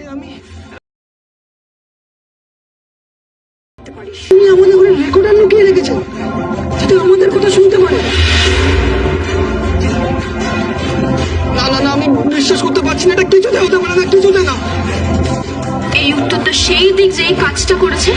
ওকে আমি আমাদের ঘরে রেকর্ডার লুকিয়ে রেখেছেন যাতে আমাদের কথা শুনতে পারে। না না না, আমি বিশ্বাস করতে পারছি না। এটা কিছুতে হতে পারে না, কিছুতে না। এই উত্তরটা সেই দিক যে এই কাজটা করেছে।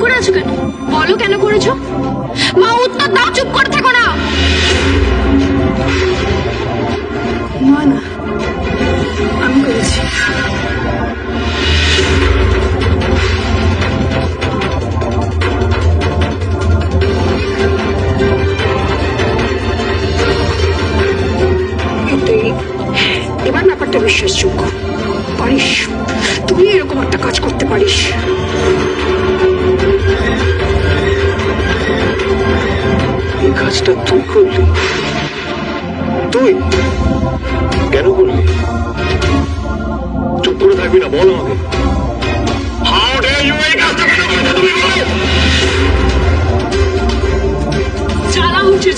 করে আছো কেন? বলো কেন করেছ? মা, উত্তর দাও, চুপ করে থাকো না। না না।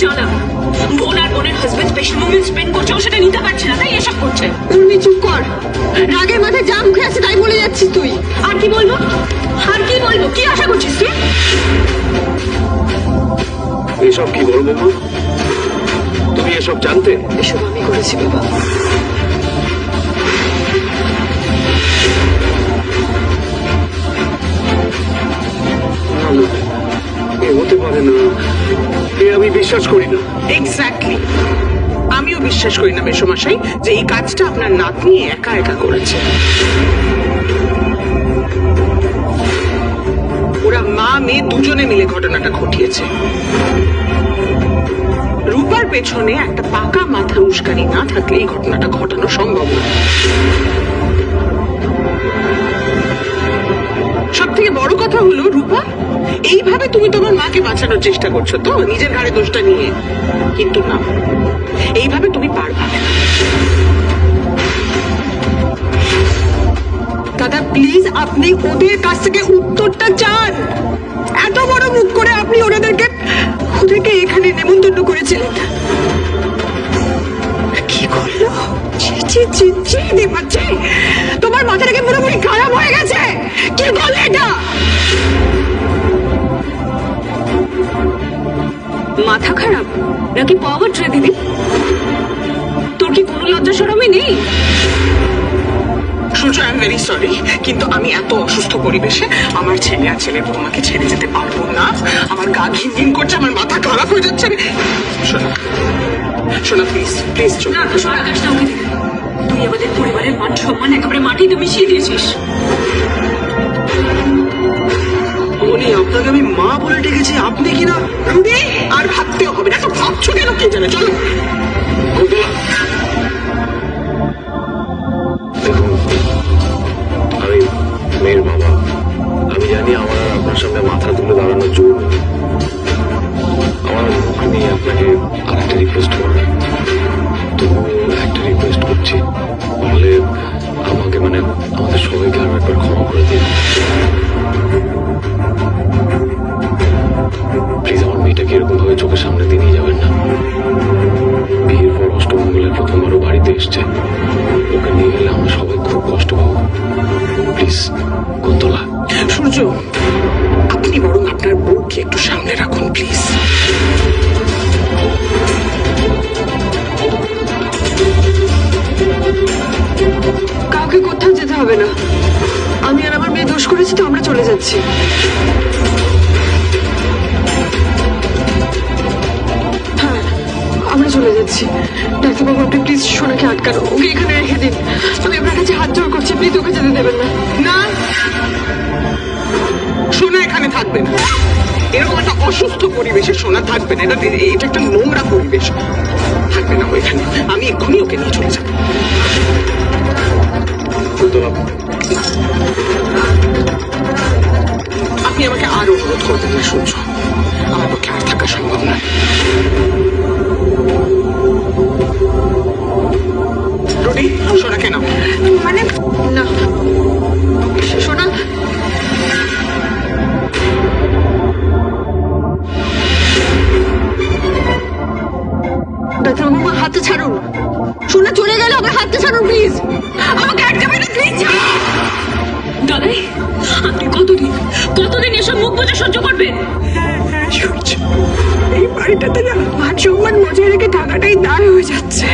জ্বালা বোন আর বোনের হাজবেন্ড স্পেশাল মোমেন্ট স্পেন্ড করছে ও সেটা নিতে পারছে না তাই এসব করছে। উর্মি চুপ কর। রাগের মাথায় যা মুখে আছে তাই বলে যাচ্ছিস তুই। আর কি বলব? আর কি বলব? কি আশা করছিস তুই? এসব কি বড় বৌমা তুমি এসব জানতে? এসব আমি করেছি বাবা। না, না, এ হতে পারে না। এ আমি বিশ্বাস করি না। এক্স্যাক্টলি আমিও বিশ্বাস করি না মেসমশাই যে এই কাজটা আপনার নাতনি একা একা করেছে। ওরা মা, মেয়ে দুজনে মিলে ঘটনাটা ঘটিয়েছে। রূপার পেছনে একটা পাকা মাথা উস্কানি না থাকলে এই ঘটনাটা ঘটানো সম্ভব না। সব থেকে বড় কথা হলো, রূপা, এইভাবে তুমি তোমার মাকে বাঁচানোর চেষ্টা করছ তো, নিজের ঘাড়ে দোষটা নিয়ে। কিন্তু না, এইভাবে তুমি পারবে দাদা প্লিজ আপনি ওদের কাছ থেকে উত্তরটা চান। এত বড় মুখ করে আপনি ওনাদেরকে ওদেরকে এখানে নেমন্তন্ন করেছিলেন। কি করল? ছি ছি ছি ছি, দেবাচ্ছি। মাথা খারাপ? নাকি পাওয়ার ট্রে দিদি? তোর কি কোনো লজ্জা সরমই নেই? Surya I am very sorry কিন্তু আমি এত অসুস্থ পরিবেশে আমার ছেলে আর ছেলের বৌমাকে ছেড়ে যেতে পারব না। আমার গা ঘিন ঘিন করছে আমার মাথা খারাপ হয়ে যাচ্ছে। শোনা শোনা প্লিজ প্লিজ শোনা যাস না ওকে তুই আমাদের পরিবারের মান সম্মান একেবারে মাটিতে মিশিয়ে দিয়েছিস। বলি আপনাকে আমি মা বলে ডেকেছি আপনি কি না? রুডি আর ভাবতেও হবে না এত ভাবছ কেন কে জানে? চলো। দেখুন আমি মেয়ের বাবা। আমি জানি আমার আর আপনার সামনে মাথা তুলে দাঁড়ানোর জোর আমার নিয়ে আপনাকে আর একটা রিকোয়েস্ট করব তো একটা রিকোয়েস্ট করছি। তাহলে আমাকে মানে আমাদের সবাইকে আরও একবার ক্ষমা করে দিন। যাচ্ছি। ডাক্তারবাবু আপনি প্লিজ সোনাকে আটকান। ওকে এখানে রেখে দিন। আমি আপনার কাছে হাত জোর করছি প্লিজ ওকে যেতে দেবেন না। না। সোনা এখানে থাকবে না। এরকম একটা অসুস্থ পরিবেশে সোনা থাকবে না। এটা এটা একটা নোংরা পরিবেশ। থাকবে না ও এখানে। আমি এক্ষুনি ওকে নিয়ে চলে যাব। আপনি আমাকে আর অনুরোধ করবেন না সূর্য। আমার পক্ষে আর থাকা সম্ভব নয়। রুডি সোনাকে নাও। মানে না। সোনা। ছাড়ুন। সোনা চলে গেলে আমার হাতটা ছাড়ুন প্লিজ আমাকে আটকাবে না প্লিজ দাদাই আপনি কতদিন কতদিন এসব মুখ বোঝা সহ্য করবেন? হ্যাঁ সূর্য এই বাড়িটাতে না মান সম্মান বজায় রেখে থাকাটাই দায় হয়ে যাচ্ছে।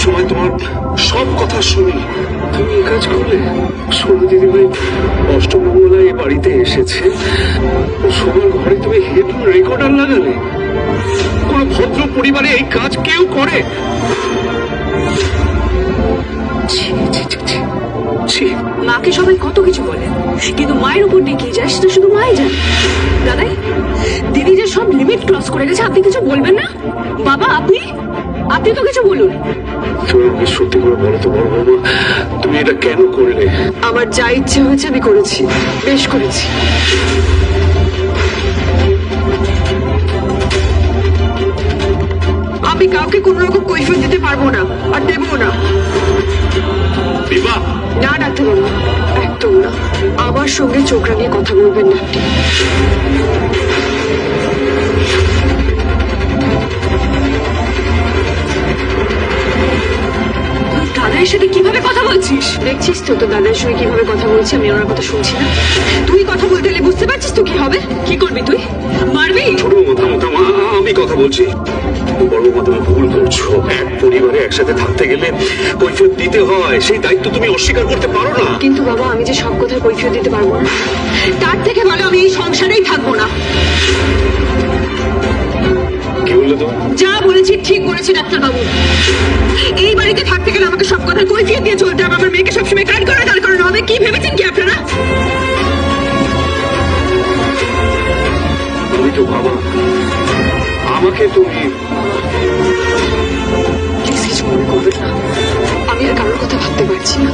তো সবসময় তোমার সব কথা শুনি তুমি এ কাজ করলে? সোনু দিদিভাই অষ্টমঙ্গলায় এ বাড়িতে এসেছে। সবার ঘরে তুমি হেড রেকর্ডার লাগালে? কোন ভদ্র পরিবারে এই কাজ কেউ করে। মাকে সবাই কত কিছু বলে কিন্তু মায়ের উপর দিয়ে কি যায় সেটা শুধু মাই জানে। দাদাই দিদি যে সব লিমিট ক্রস করে গেছে আপনি কিছু বলবেন না? বাবা আপনি? আপনি তো কিছু বলুন। তুমি সত্যি করে বলো তো বড় বাবু তুমি এটা কেন করলে? আমার যা ইচ্ছে হয়েছে আমি করেছি বেশ করেছি। আমি কাউকে কোনো রকম কৈফিয়ত দিতে পারব না আর দেবো না। না ডাক্তার বাবু একদম না। আমার সঙ্গে চোখ রাঙিয়ে কথা বলবেন না দাদাইয়ের সাথে কীভাবে কথা বলছিস? দেখছিস তো তোর দাদার সঙ্গে কীভাবে কথা বলছি আমি ওনার কথা শুনছি না। তুই কথা বলতে এলে বুঝতে পারছিস তো কি হবে? কি করবি তুই? মারবি? ছোট মাথা মাথা মা আমি কথা বলছি। বড় মা তুমি ভুল করছ। এক পরিবারে একসাথে থাকতে গেলে কৈফিয়ত দিতে হয় সেই দায়িত্ব তুমি অস্বীকার করতে পারো না। কিন্তু বাবা আমি যে সব কথার কৈফিয়ত দিতে পারব না তার থেকে ভালো আমি এই সংসারেই থাকব না। কি বললে তো যা বলেছি ঠিক বলেছি ডাক্তার বাবু এই বাড়িতে থাকতে গেলে আমাকে সব কথার কৈফিয়ত দিয়ে চলতে হবে। আমার মেয়েকে সবসময় কাজ করে দাঁড় করানো হবে কি ভেবেছেন কি আপনারা? আমি তো বাবা আমাকে তুমি প্লিজ কিছু মনে করবেন না। আমি আর কারোর কথা ভাবতে পারছি না।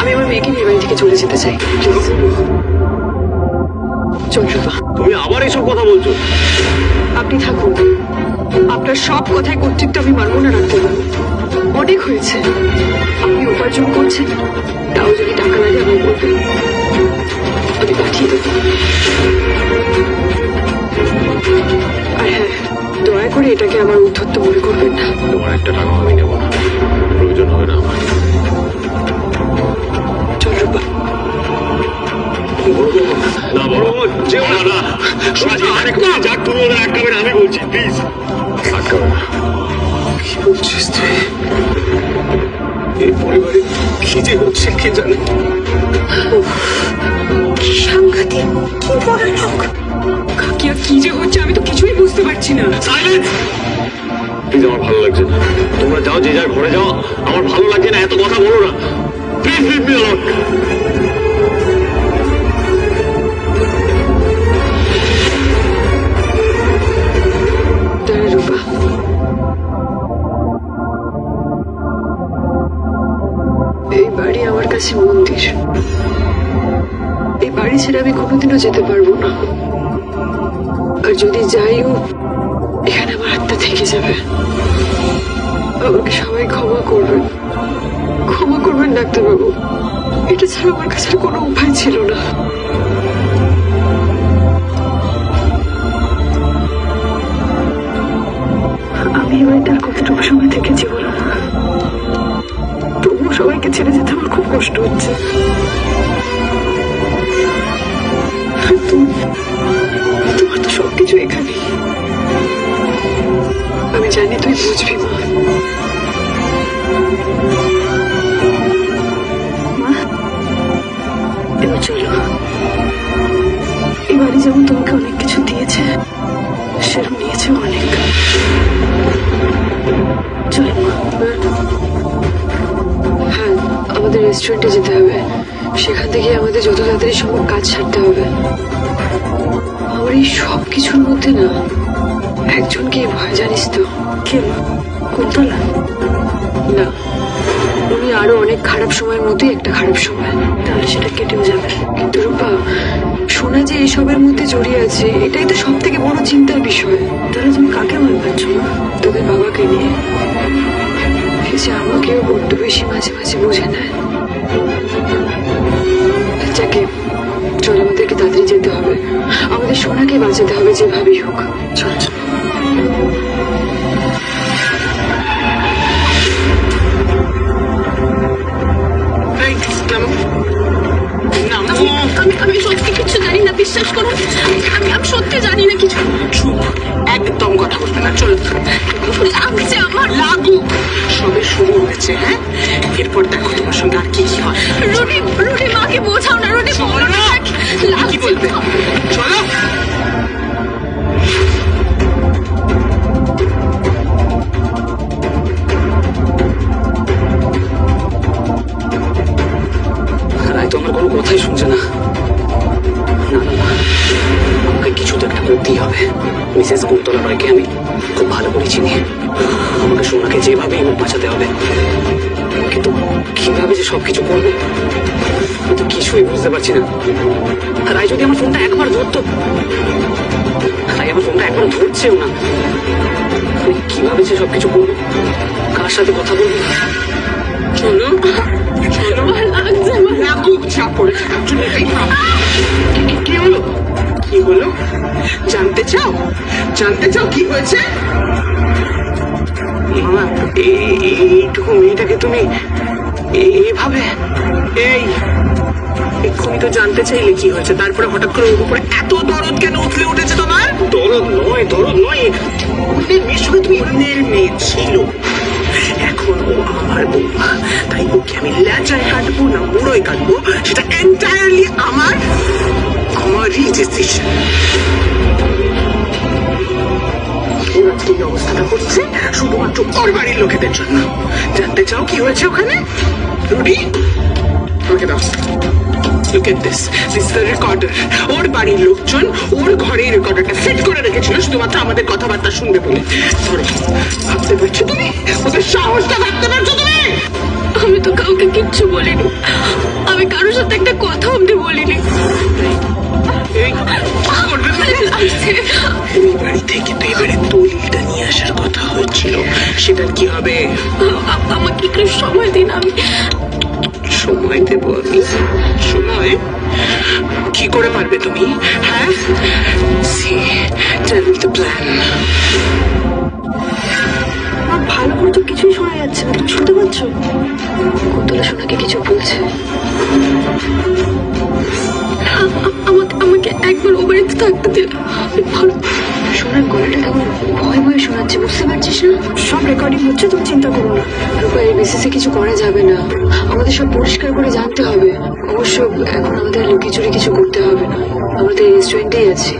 আমি আমার মেয়েকে নিয়ে বাড়ি থেকে চলে যেতে চাই। প্লিজ চল তুমি আবার এসব কথা বলছো? আপনি থাকুন। আপনার সব কথায় কর্তৃত্ব আমি মানব না রাখতে পারব অনেক হয়েছে। আপনি উপার্জন করছেন। তাও যদি টাকা লাগে আমি বলবেন আমি পাঠিয়ে দেবো। আর হ্যাঁ দয়া করে এটাকে আমার উদ্ধত্ত মনে করবেন না। তোমার একটা টাকা আমি নেব না। প্রয়োজন হবে না আমার না বড় বাবা, যেও না না যেখানে খুশি যাক তুমি ওদের আটকাবে আমি বলছি প্লিজ আটকাবে কি বলছিস তুই? এই পরিবারে কি যে হচ্ছে কে জানে? সাংঘাতিক কি কাকি আর কি যে হচ্ছে আমি তো কিছুই বুঝতে পারছি না। সাইলেন্স প্লিজ আমার ভালো লাগছে না। তোমরা যাও যে যার ঘরে যাও। আমার ভালো লাগছে না এত কথা বলো না। প্লিজ লিভ মি অ্যালোন এই বাড়ি আমার কাছে মন্দির। এই বাড়ি ছেড়ে আমি কোনোদিনও যেতে পারব না। আর যদি যাইও, এখানে আমার আত্মা থেকে যাবে। আমাকে সবাই ক্ষমা করবেন। ক্ষমা করবেন, ডাক্তারবাবু। এটা ছাড়া আমার কাছে কোনো উপায় ছিল না। আমি এবার তার কতটুকু সময় থেকে তবুও সবাইকে ছেড়ে যেতে আমার খুব কষ্ট হচ্ছে। তোমার তো সবকিছু এখানে আমি জানি তুই বুঝবি মা তাড়াতাড়ি কাজ ছাড়তে হবে। আমার এই সব কিছুর মধ্যে না একজনকে ভয় জানিস তো। কে? কোনতলা? না উনি আরও অনেক খারাপ সময়ের মধ্যেই একটা খারাপ সময়। তাহলে সেটা কেটেও যাবে। কিন্তু রূপা শোনা যে এসবের মধ্যে জড়িয়ে আছে এটাই তো সব থেকে বড় চিন্তার বিষয়। তাহলে তুমি কাকে ভয় পাচ্ছ না তোদের বাবাকে নিয়ে। যে আমাকেও বড্ড বেশি মাঝে মাঝে বুঝে নেয় যাকে চল আমাদেরকে তাড়াতাড়ি যেতে হবে। আমাদের সোনাকে বাঁচাতে হবে যেভাবেই হোক। চল। আমি সত্যি কিছু জানি না বিশ্বাস করুন। আমি আমি সত্যি জানি না কিছু। চুপ। একদম কথা বলবে না। চল। লাগছে আমার লাগুক সবে শুরু হয়েছে হ্যাঁ? এরপর দেখো তোমার সঙ্গে আর কি কি হয়। রুটি রুটি মাকে মিসেস রায়কে আমি? খুব ভালো করে চিনি। আমাকে সোনাকে যেভাবেই মুখ বাঁচাতে হবে। কিন্তু কীভাবে যে সবকিছু করব? আমি তো কিছুই বুঝতে পারছি না। রায় যদি আমার ফোনটা একবার ধরতো? রায় আমার ফোনটা একবার ধরছেও না। আমি কীভাবে যে সবকিছু করব? কার সাথে কথা বলব? চলো চলো আমার লাগছে আমার। লাগুক যা পড়েছে। কি হলো? কি হলো? জানতে চাও? জানতে চাও কি হয়েছে? মামা এই- এই- এইটুকু মেয়েটাকে তুমি এই- এইভাবে, এই, এক্ষুনি তো জানতে চাইলে কি হয়েছে? তারপরে হঠাৎ করে ওর উপরে এত দরদ কেন উঠলে উঠেছে তোমার? দরদ নয় দরদ নয়। মেয়ের সঙ্গে তুমি অন্যের মেয়ে ছিল। এখন ও আমার বৌমা তাই ওকে আমি ল্যাচায় কাটবো না, মুড়োয় কাটবো, সেটা এন্টায়ারলি আমার আমারই ডিসিশন ওর এই অবস্থাটা হচ্ছে শুধুমাত্র ওর বাড়ির লোকেদের জন্য। জানতে চাও কি হয়েছে ওখানে? রুডি আমাকে দাও। At this. This is the recorder. ওর বাড়ির লোকজন ওর ঘরে রেকর্ডারটা সেট করে রেখেছিল, শুধুমাত্র আমাদের কথাবার্তা শুনবে বলে। ধরো, ভাবতে পারছ তুমি? ওদের সাহসটা ভাবতে পারছ তুমি? আমি তো কাউকে কিচ্ছু বলিনি। আমি কারোর সাথে একটা কথা অব্দি বলিনি। লাগছে এই বাড়িতে কিন্তু এবারে দলিলটা নিয়ে আসার কথা হয়েছিল সেটার কি হবে? আমাকে একটু সময় দিন আমি সময় দেবো আমি। সময়? কি করে পারবে তুমি? হ্যাঁ? সি টেল দ্য প্ল্যান ভালো করে তো কিছুই শোনা যাচ্ছে না। তুমি শুনতে পাচ্ছ? কুন্তলা সোনাকে কিছু বলছে? বাড়িতে থাকতে দিন আমি ভালো সোনার গলাটা কেমন ভয় ভয় শোনাচ্ছে বুঝতে পারছিস না? সব রেকর্ডিং হচ্ছে তুমি চিন্তা করো না। রূপা এই বেসিসে কিছু করা যাবে না। আমাদের সব পরিষ্কার করে জানতে হবে। অবশ্য এখন আমাদের লুকিয়ে কিছু করতে হবে না। আমরা তো এই রেস্টুরেন্টেই আছি।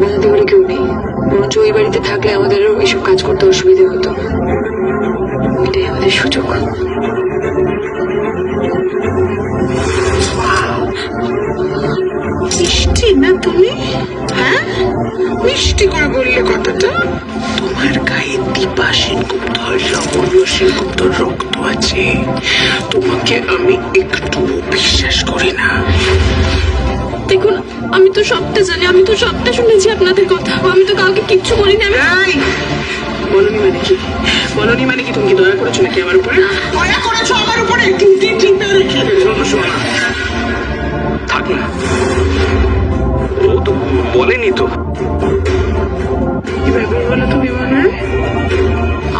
বানাতে করে কেউ নেই। বরঞ্চ ওই বাড়িতে থাকলে আমাদেরও এইসব কাজ করতে অসুবিধে হতো। এটাই আমাদের সুযোগ। মিষ্টি না তুমি? হ্যাঁ? মিষ্টি করে বললে কথাটা? তোমার গায়ে দীপা সেনগুপ্তর লাবণ্য সেনগুপ্তর রক্ত আছে। তোমাকে আমি একটু বিশ্বাস করি না। দেখুন আমি তো সবটা জানি আমি তো সবটা শুনেছি আপনাদের কথা। আমি তো কাউকে কিচ্ছু বলিনি আমি বলনি মানে কি? বলনি মানে কি তুমি কি দয়া করেছ নাকি আমার উপরে? দয়া করেছ আমার উপরে? ডিউটি টিপে রেখে শোনো শোনো থাক না। তো বলেনি তো। ব্যাপার বলো তো বিমানে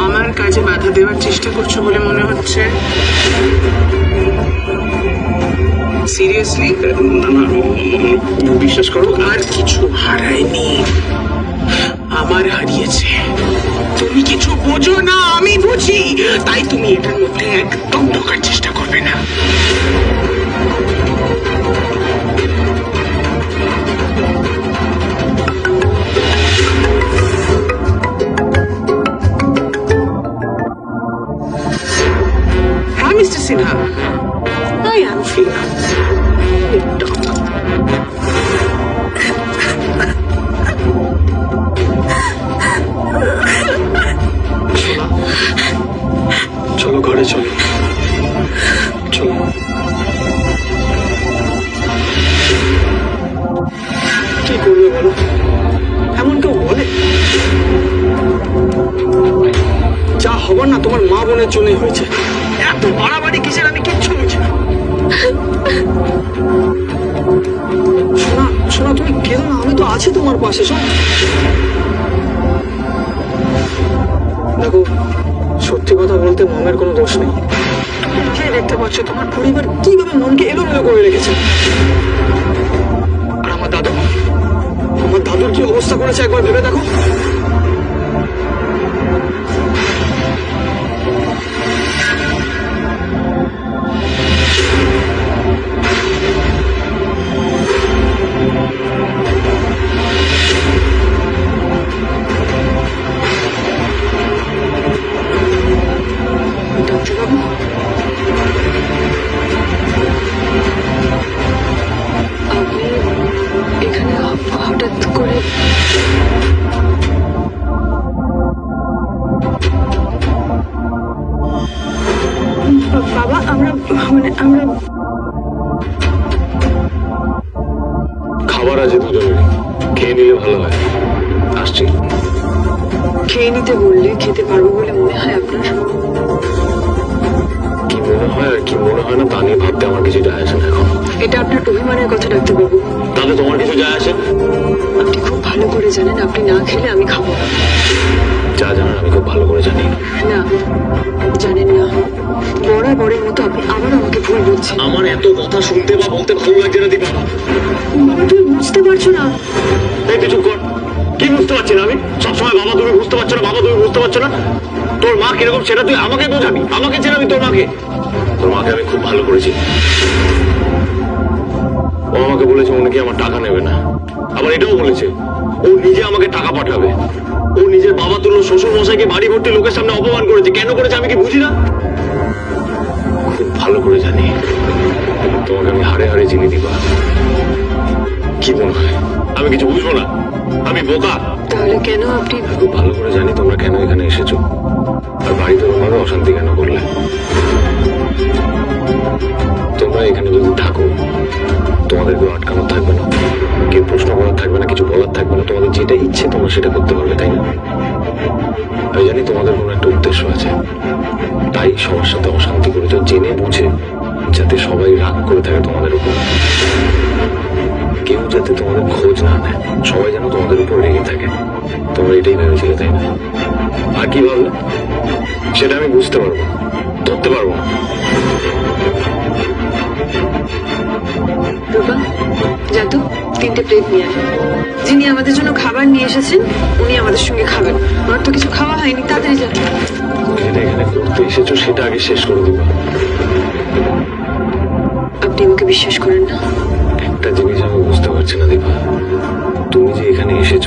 আমার কাজে বাধা দেওয়ার চেষ্টা করছ বলে মনে হচ্ছে। সিরিয়াসলি না না বিশ্বাস করো আর কিছু হারায়নি। আমার হারিয়েছে। তুমি কিছু বোঝো না আমি বুঝি। তাই তুমি এটার মধ্যে একদম ঢোকার চেষ্টা করবে না। সিনহা পাচ্ছ তোমার পরিবার কীভাবে মনকে এলোমেলো করে রেখেছে? আর আমার দাদু, আমার দাদুর কি অবস্থা করেছে একবার ভেবে দেখো। ডাক্তারবাবু করে বাবা আমরা মানে আমরা খাবার আছে দুজনের। খেয়ে নিলে ভালো হয়। আসছি। খেয়ে নিতে বললে খেতে পারব বলে মনে হয় আপনার কি মনে হয় আর কি মনে হয় না তা নিয়ে ভাবতে আমার কিছু যায় আসে না এখন। এটা আপনার অভিমানের কথা ডাক্তারবাবু তাহলে তোমার কিছু যায় আসে? আপনি খুব ভালো করে জানেন আপনি না খেলে আমি খাব যা জানার আমি খুব ভালো করে জানি। না জানেন না। বরাবরের মতো আপনি আবার আমাকে ভুল বলছেন। আমার এত কথা শুনতে বা বলতে ভালো লাগছে না দীপা। তুমি বুঝতে পারছ না। এই চুপ কর। কি বুঝতে পারছি না আমি? সবসময় বাবা তুমি বুঝতে পারছ না বাবা তুমি বুঝতে পারছ না। তোর মা কীরকম সেটা তুই আমাকে বোঝাবি আমাকে চেনাবি তোর মাকে। তোর মাকে আমি খুব ভালো করেছি। ও আমাকে বলেছে ও নাকি আমার টাকা নেবে না? আবার এটাও বলেছে ও নিজে আমাকে টাকা পাঠাবে। ও নিজের বাবা তুলো শ্বশুর মশাইকে বাড়ি ভর্তি লোকের সামনে অপমান করেছে। কেন করেছে আমি কি বুঝি না? খুব ভালো করে জানি। তোমাকে আমি হারে হারে চিনি দিবা। কি মনে হয়? আমি কিছু বুঝব না। আমি বোকা। তাহলে কেন আপনি খুব ভালো করে জানি তোমরা কেন এখানে এসেছ। আর বাড়িতে তোমাকে অশান্তি কেন করলে? তোমরা এখানে যদি থাকো তোমাদের কেউ আটকানো থাকবে না। কেউ প্রশ্ন করার থাকবে না, কিছু বলার থাকবে না। তোমাদের যেটা ইচ্ছে তোমরা সেটা করতে পারবে, তাই না? আমি জানি তোমাদের কোনো একটা উদ্দেশ্য আছে। তাই সবার সাথে অশান্তি করেছ জেনে বুঝে, যাতে সবাই রাগ করে থাকে তোমাদের উপর। কেউ যাতে তোমাদের খোঁজ না নেয়, সবাই যেন তোমাদের উপর রেগে থাকে। তোমরা এটাই ভেবেছিলে, তাই না? আর কি ভাবলে? সেটা আমি বুঝতে পারব ধরতে পারব না। রূপা যাতো তিনটে প্লেট নিয়ে যিনি আমাদের জন্য খাবার নিয়ে এসেছেন উনি আমাদের সঙ্গে খাবেন। আমার তো কিছু খাওয়া হয়নি তাড়াতাড়ি যান তুমি যেটা এখানে করতে এসেছ সেটা আগে শেষ করে দিবা। আপনি আমাকে বিশ্বাস করেন না। একটা জিনিস আমি বুঝতে পারছি না দীপা। তুমি যে এখানে এসেছ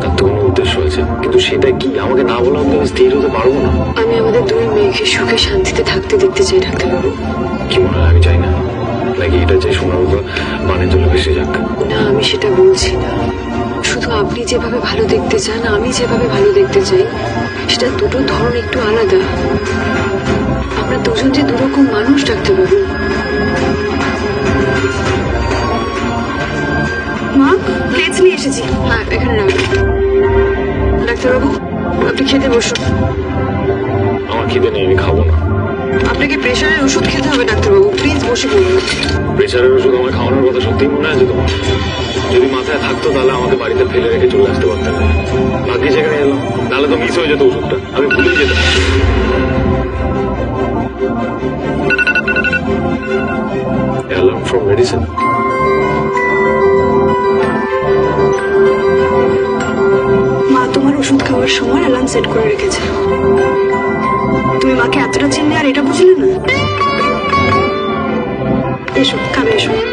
তার তো কোনো উদ্দেশ্য আছে। কিন্তু সেটা কি? আমাকে না বলা অব্দি আমি স্থির হতে পারব না। আমি আমাদের দুই মেয়েকে সুখে শান্তিতে থাকতে দেখতে চাই ডাক্তারবাবু কি মনে হয়? আমি চাই না। নাকি এটা যে শোনার মতো বানের জলে ভেসে যাক? না আমি সেটা বলছি না। শুধু আপনি যেভাবে ভালো দেখতে চান আমি যেভাবে ভালো দেখতে চাই সেটা দুটো ধরন একটু আলাদা। আমরা দুজন যে দুরকম মানুষ ডাক্তারবাবু মা প্লেটস নিয়ে এসেছি। হ্যাঁ এখানে রাখুন ডাক্তারবাবু আপনি খেতে বসুন। আমার খিদে নেই আমি খাব না। আপনাকে প্রেশারের ওষুধ খেতে হবে ডাক্তারবাবু। প্লিজ বসে পড়ুন। প্রেশারের ওষুধ আমার খাওয়ানোর কথা সত্যিই মনে আছে তোমার? যদি মাথায় থাকতো তাহলে আমাকে বাড়িতে ফেলে রেখে চলে আসতে পারতাম ভাগ্যে সেখানে এলাম নাহলে তো মিস হয়ে যেত ওষুধটা। আমি ভুলে যেতাম। অ্যালার্ম ফ্রম মেডিসিন খাওয়ার সময় অ্যালার্ম সেট করে রেখেছে তুমি মাকে এতটা চিনলে আর এটা বুঝলে না? এসো খাবে এসো।